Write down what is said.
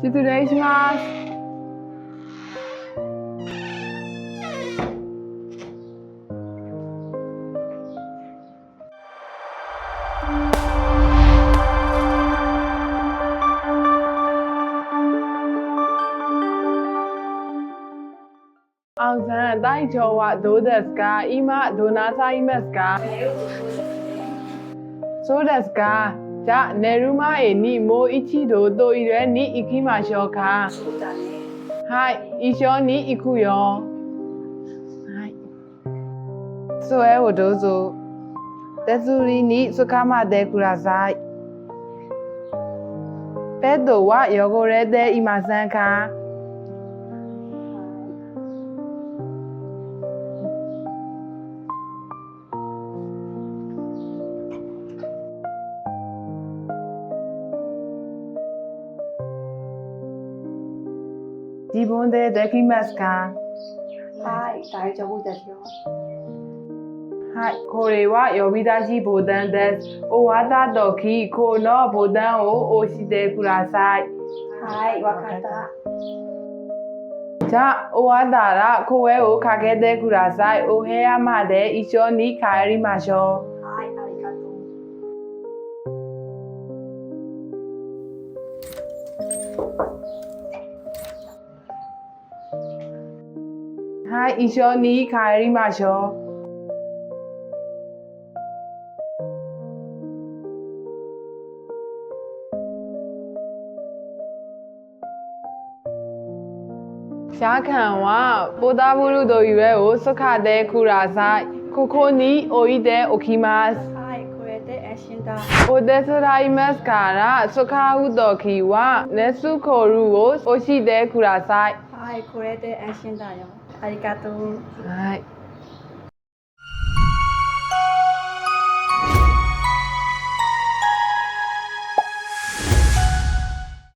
ကျေးဇူးတင်ရှိますအောင်စံတိုက်ကျော်ဝဒိုးဒက်စကာအီမဒိုနာစာအီမက်စကာဆိုဒက်စကာ ဒါနေရူမာအေနိမိုအီချီဒိုတိုအီရဲနိအီခိမာရှောခာဟိုင်အီရှောနိအီခုယောဟိုင်ဆွဲဝဒိုဆိုတဇူရီနိစခမတေကူရာဇိုင်ပဲဒိုဝါယောဂိုရဲတဲ့အီမာဆန်ခာ Dibonde dekimaska. Hi, daijoubu desyo. Hi, kore wa yobidashi bodan des. Owada doki kono bodan o oshite kudasai. Hi, wakata. ဂျာအိုဝါဒါရာခိုဝဲကိုခါခဲ့တဲ့ကူရာဆိုင်အိုဟဲယာမတဲ့အီချောနီခါရီမာရှော はい、一緒に帰りましょう。皆さはボタブルの上を使ってください。ここに置いておきます。はい、これで安心だ。お手伝いますから、使うときは、ネスコールを押してください。はい、これで安心だよ。ありがとう。はい。